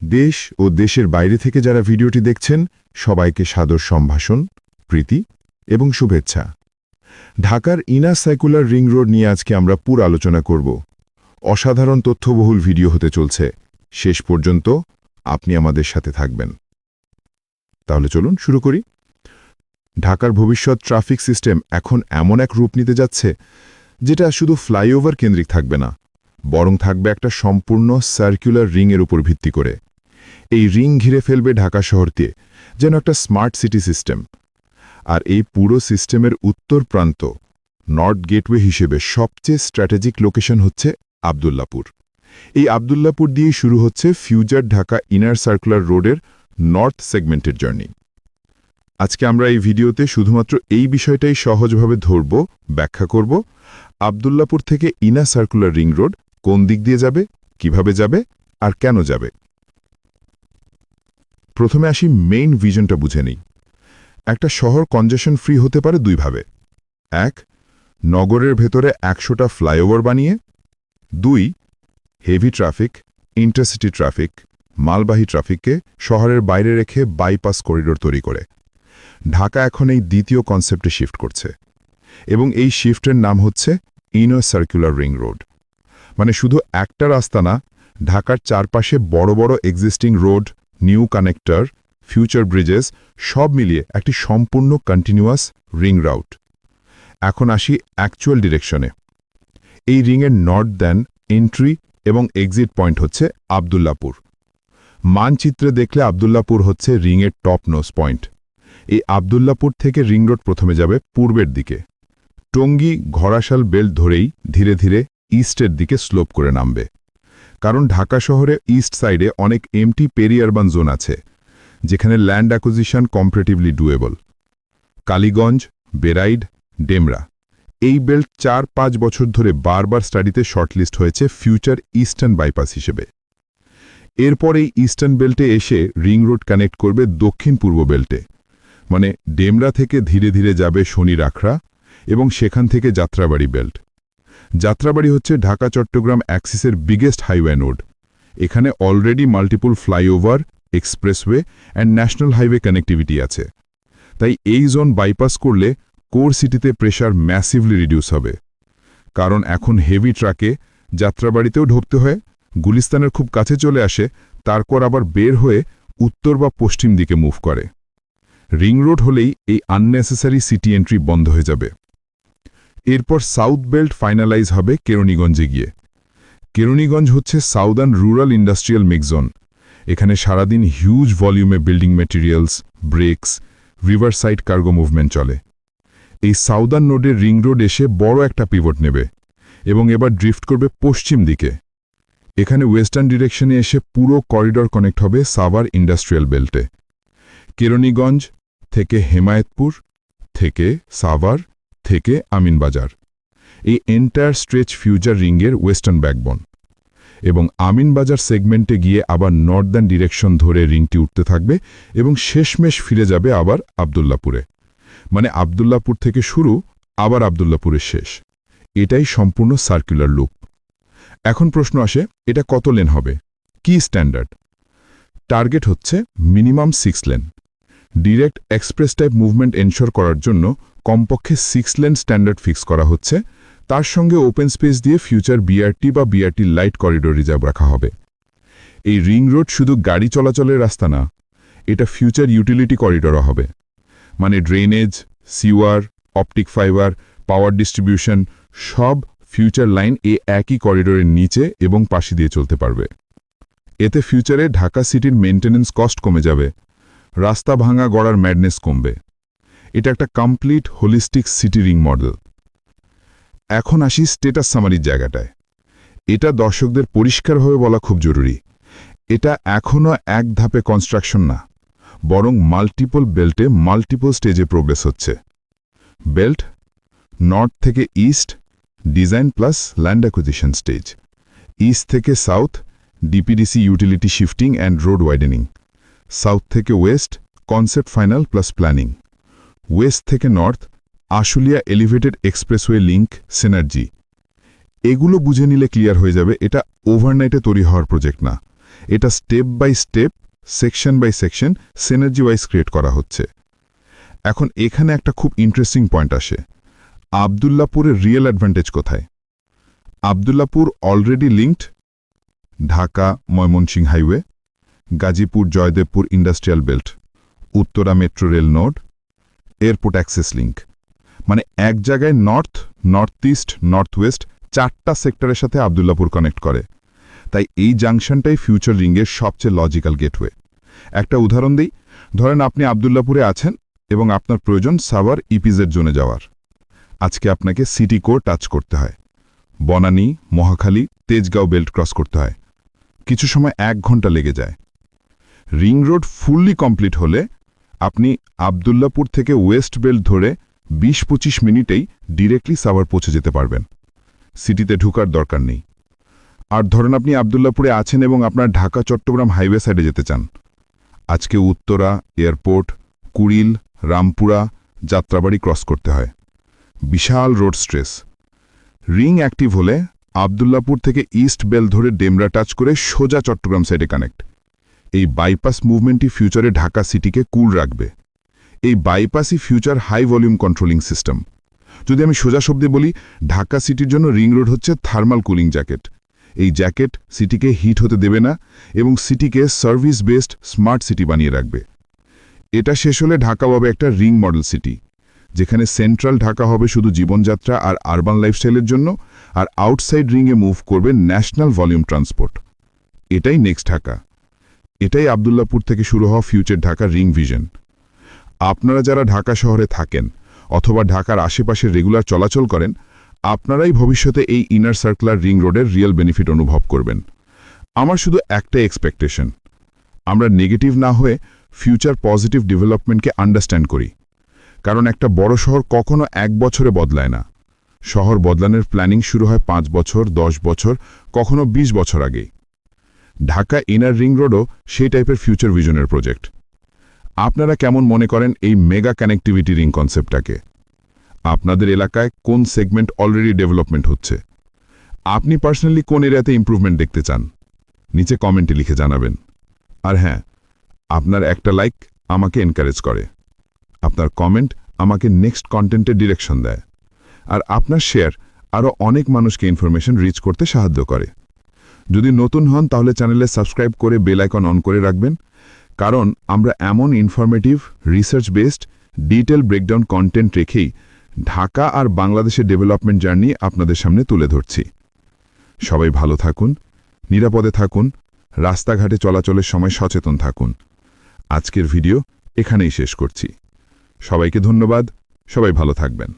দেশ ও দেশের বাইরে থেকে যারা ভিডিওটি দেখছেন, সবাইকে সাদর সম্ভাষণ, প্রীতি এবং শুভেচ্ছা। ঢাকার ইনা সাইকুলার রিং রোড নিয়ে আজকে আমরা পুর আলোচনা করব। অসাধারণ তথ্যবহুল ভিডিও হতে চলছে। শেষ পর্যন্ত আপনি আমাদের সাথে থাকবেন। তাহলে চলুন শুরু করি। ঢাকার ভবিষ্যৎ ট্রাফিক সিস্টেম এখন এমন এক রূপ নিতে যাচ্ছে, যেটা শুধু ফ্লাইওভার কেন্দ্রিক থাকবে না, বরং থাকবে একটা সম্পূর্ণ সার্কুলার রিংয়ের উপর ভিত্তি করে। এই রিং ঘিরে ফেলবে ঢাকা শহরকে, যেন একটা স্মার্ট সিটি সিস্টেম। আর এই পুরো সিস্টেমের উত্তর প্রান্ত, নর্থ গেটওয়ে হিসেবে সবচেয়ে স্ট্র্যাটেজিক লোকেশন হচ্ছে আবদুল্লাপুর। এই আবদুল্লাপুর দিয়েই শুরু হচ্ছে ফিউচার ঢাকা ইনার সার্কুলার রোডের নর্থ সেগমেন্টের জার্নি। আজকে আমরা এই ভিডিওতে শুধুমাত্র এই বিষয়টাই সহজভাবে ধরব, ব্যাখ্যা করব, আবদুল্লাপুর থেকে ইনা সার্কুলার রিং রোড কোন দিক দিয়ে যাবে, কীভাবে যাবে, আর কেন যাবে। প্রথমে আসি মেইন ভিশনটা বুঝে নিই। একটা শহর কনজেশন ফ্রি হতে পারে দুইভাবে। এক, নগরের ভেতরে একশোটা ফ্লাইওভার বানিয়ে। দুই হেভি ট্রাফিক ইন্টারসিটি ট্রাফিক মালবাহী ট্রাফিককে শহরের বাইরে রেখে বাইপাস করিডোর তৈরি করে। ঢাকা এখন এই দ্বিতীয় কনসেপ্টে শিফট করছে। এবং এই শিফটের নাম হচ্ছে ইনো সার্কুলার রিং রোড মানে শুধু একটা রাস্তা না, ঢাকার চারপাশে বড় বড় existing road new connector, future bridges, সব মিলিয়ে একটি সম্পূর্ণ কন্টিনিউয়াস রিং রাউট এখন আসি অ্যাকচুয়াল ডিরেকশনে এই রিংয়ের নর্থ দেন এন্ট্রি এবং এক্সিট পয়েন্ট হচ্ছে আবদুল্লাপুর। মানচিত্রে দেখলে আবদুল্লাপুর হচ্ছে রিংয়ের টপ নোস পয়েন্ট এই আবদুল্লাপুর থেকে রিং রোড প্রথমে যাবে পূর্বের দিকে। টঙ্গী ঘরাশাল বেল্ট ধরেই ধীরে ধীরে ইস্টের দিকে স্লোপ করে নামবে। কারণ ঢাকা শহরে ইস্ট সাইডে অনেক এমটি পেরিয়ারবান জোন আছে, যেখানে land acquisition comparatively doable. Kaliganj, Beraid, Demra. এই বেল্ট চার পাঁচ বছর ধরে বারবার স্টাডিতে শর্টলিস্ট হয়েছে ফিউচার ইস্টার্ন বাইপাস হিসেবে। এরপর এই ইস্টার্ন বেল্টে এসে রিং রোড কানেক্ট করবে দক্ষিণ পূর্ব বেল্টে মানে ডেমরা থেকে ধীরে ধীরে যাবে শনি রাখড়া এবং সেখান থেকে যাত্রাবাড়ি বেল্ট। যাত্রাবাড়ি হচ্ছে ঢাকা চট্টগ্রাম অ্যাক্সিসের বিগেস্ট হাইওয়ে নোড এখানে already multiple flyover expressway and national highway connectivity আছে। তাই এই জোন বাইপাস করলে কোর সিটিতে প্রেশার ম্যাসিভলি রিডিউস হবে। কারণ এখন হেভি ট্রাকে যাত্রাবাড়িতেও ঢুকতে হয়, গুলিস্তানের খুব কাছে চলে আসে, তারপর আবার বের হয়ে উত্তর বা পশ্চিম দিকে মুভ করে। রিং রোড হলেই এই আননেসেসারি সিটি এন্ট্রি বন্ধ হয়ে যাবে। এরপর সাউথ বেল্ট ফাইনালাইজ হবে কেরণীগঞ্জে গিয়ে। কেরণীগঞ্জ হচ্ছে সাউদার্ন রুরাল ইন্ডাস্ট্রিয়াল মেকজোন এখানে সারাদিন huge ভলিউমে building materials bricks river side cargo movement চলে। এই সাউদার্ন নোডের রিং রোড এসে বড় একটা পিভট নেবে এবং এবার ড্রিফট করবে পশ্চিম দিকে। এখানে ওয়েস্টার্ন ডিরেকশনে এসে পুরো করিডর কানেক্ট হবে সাভার ইন্ডাস্ট্রিয়াল বেল্টে। কেরণীগঞ্জ থেকে হেমায়েতপুর থেকে সাভার থেকে আমিনবাজার। এই এন্টায়ার স্ট্রেচ ফিউচার রিংয়ের ওয়েস্টার্ন ব্যাকবন এবং আমিনবাজার সেগমেন্টে গিয়ে আবার নর্দার্ন ডিরেকশন ধরে রিংটি উঠতে থাকবে এবং শেষমেশ ফিরে যাবে আবার আবদুল্লাপুরে। মানে আবদুল্লাপুর থেকে শুরু আবার আবদুল্লাপুরের শেষ। এটাই সম্পূর্ণ সার্কুলার লুপ এখন প্রশ্ন আসে, এটা কত লেন হবে? কি স্ট্যান্ডার্ড টার্গেট হচ্ছে minimum six lane direct express type movement ensure করার জন্য কমপক্ষে সিক্স লেন স্ট্যান্ডার্ড ফিক্স করা হচ্ছে। তার সঙ্গে ওপেন স্পেস দিয়ে ফিউচার বিআরটি বা বিআরটি লাইট করিডোর রিজার্ভ রাখা হবে। এই রিং রোড শুধু গাড়ি চলাচলের রাস্তা না, এটা ফিউচার ইউটিলিটি করিডোরও হবে। মানে drainage sewer optic fiber power distribution সব ফিউচার লাইন এ একই করিডোরের নিচে এবং পাশে দিয়ে চলতে পারবে। এতে ফিউচারে ঢাকা সিটির মেনটেন্যান্স কস্ট কমে যাবে। রাস্তা ভাঙা গড়ার ম্যাডনেস কমবে। এটা একটা complete holistic city ring model এখন আসি স্টেটাস সামারির জায়গাটায়। এটা দর্শকদের পরিষ্কারভাবে বলা খুব জরুরি। এটা এখনও এক ধাপে কনস্ট্রাকশন না, বরং মাল্টিপল বেল্টে মাল্টিপল স্টেজে প্রোগ্রেস হচ্ছে। বেল্ট নর্থ থেকে east design plus land acquisition stage east থেকে south DPDC utility shifting and road widening south থেকে west, concept final plus planning. West থেকে north, Ashulia elevated expressway link synergy. এগুলো বুঝে নিলে clear হয়ে যাবে, এটা ওভারনাইটে তৈরি হওয়ার প্রজেক্ট না। এটা step by step, section by section synergy wise create করা হচ্ছে। এখন এখানে একটা খুব ইন্টারেস্টিং পয়েন্ট আসে। আবদুল্লাপুরের রিয়েল অ্যাডভান্টেজ কোথায়? Abdullahpur already linked Dhaka Mymensingh highway Gazipur Joydebpur industrial belt, Uttara metro rail node, airport access link. মানে এক জায়গায় north north east, north west চারটা সেক্টরের সাথে আবদুল্লাপুর কানেক্ট করে। তাই এই জাংশনটাই ফিউচার রিংয়ের সবচেয়ে লজিক্যাল গেটওয়ে। একটা উদাহরণ দিই, ধরেন আপনি আবদুল্লাপুরে আছেন এবং আপনার প্রয়োজন সাভার ইপিজের জোনে যাওয়ার। আজকে আপনাকে সিটি কোর টাচ করতে হয়। বনানী, মহাখালী, তেজগাঁও বেল্ট ক্রস করতে হয়। কিছু সময় এক ঘণ্টা লেগে যায়। রিং রোড ফুললি কমপ্লিট হলে আপনি আবদুল্লাপুর থেকে ওয়েস্ট বেল্ট ধরে বিশ পঁচিশ মিনিটেই ডিরেক্টলি সাভার পৌঁছে যেতে পারবেন। সিটিতে ঢুকার দরকার নেই। আর ধরেন আপনি আবদুল্লাপুরে আছেন এবং আপনার ঢাকা চট্টগ্রাম হাইওয়ে সাইডে যেতে চান। আজকে উত্তরা, এয়ারপোর্ট, কুড়িল, রামপুরা যাত্রাবাড়ি ক্রস করতে হয়। বিশাল রোড স্ট্রেস। রিং অ্যাক্টিভ হলে আবদুল্লাপুর থেকে ইস্ট বেল ধরে ডেমরা টাচ করে সোজা চট্টগ্রাম সাইডে কানেক্ট। এই বাইপাস মুভমেন্টই ফিউচারে ঢাকা সিটিকে কুল রাখবে। এই বাইপাসই future high volume controlling system যদি আমি সোজা শব্দে বলি, ঢাকা সিটির জন্য রিং রোড হচ্ছে থার্মাল কুলিং জ্যাকেট এই জ্যাকেট সিটিকে হিট হতে দেবে না এবং সিটিকে সার্ভিস বেসড স্মার্ট সিটি বানিয়ে রাখবে। এটা শেষ হলে ঢাকা হবে একটা রিং মডেল সিটি যেখানে সেন্ট্রাল ঢাকা হবে শুধু জীবনযাত্রা আর আরবান লাইফস্টাইলের জন্য, আর আউটসাইড রিংয়ে মুভ করবে ন্যাশনাল ভলিউম ট্রান্সপোর্ট এটাই নেক্সট ঢাকা। এটাই আবদুল্লাপুর থেকে শুরু হওয়া ফিউচার ঢাকা রিং ভিশন আপনারা যারা ঢাকা শহরে থাকেন অথবা ঢাকার আশেপাশে রেগুলার চলাচল করেন, আপনারাই ভবিষ্যতে এই ইনার সার্কুলার রিং রোডের রিয়েল বেনিফিট অনুভব করবেন। আমার শুধু একটাই এক্সপেকটেশন আমরা নেগেটিভ না হয়ে ফিউচার পজিটিভ ডেভেলপমেন্টকে আন্ডারস্ট্যান্ড করি। কারণ একটা বড় শহর কখনো এক বছরে বদলায় না। শহর বদলানোর প্ল্যানিং শুরু হয় পাঁচ বছর, দশ বছর, কখনো ২০ বছর আগেই ঢাকা ইনার রিং রোডও সেই টাইপের ফিউচার ভিশনের প্রজেক্ট আপনারা কেমন মনে করেন এই মেগা কানেক্টিভিটি রিং কনসেপ্টটাকে আপনাদের এলাকায় কোন সেগমেন্ট অলরেডি ডেভেলপমেন্ট হচ্ছে? আপনি পার্সোনালি কোন এরিয়াতে ইম্প্রুভমেন্ট দেখতে চান? নিচে কমেন্টে লিখে জানাবেন। আর হ্যাঁ আপনার একটা লাইক আমাকে এনকারেজ করে। আপনার কমেন্ট আমাকে নেক্সট কন্টেন্টের ডিরেকশন দেয়। আর আপনার শেয়ার আরও অনেক মানুষকে ইনফরমেশন রিচ করতে সাহায্য করে। যদি নতুন হন, তাহলে চ্যানেলে সাবস্ক্রাইব করে বেল আইকন অন করে রাখবেন। কারণ আমরা এমন informative research based detail breakdown content রেখেই ঢাকা আর বাংলাদেশের ডেভেলপমেন্ট জার্নি আপনাদের সামনে তুলে ধরছি। সবাই ভালো থাকুন, নিরাপদে থাকুন, রাস্তাঘাটে চলাচলের সময় সচেতন থাকুন। আজকের ভিডিও এখানেই শেষ করছি। সবাইকে ধন্যবাদ, সবাই ভালো থাকবেন।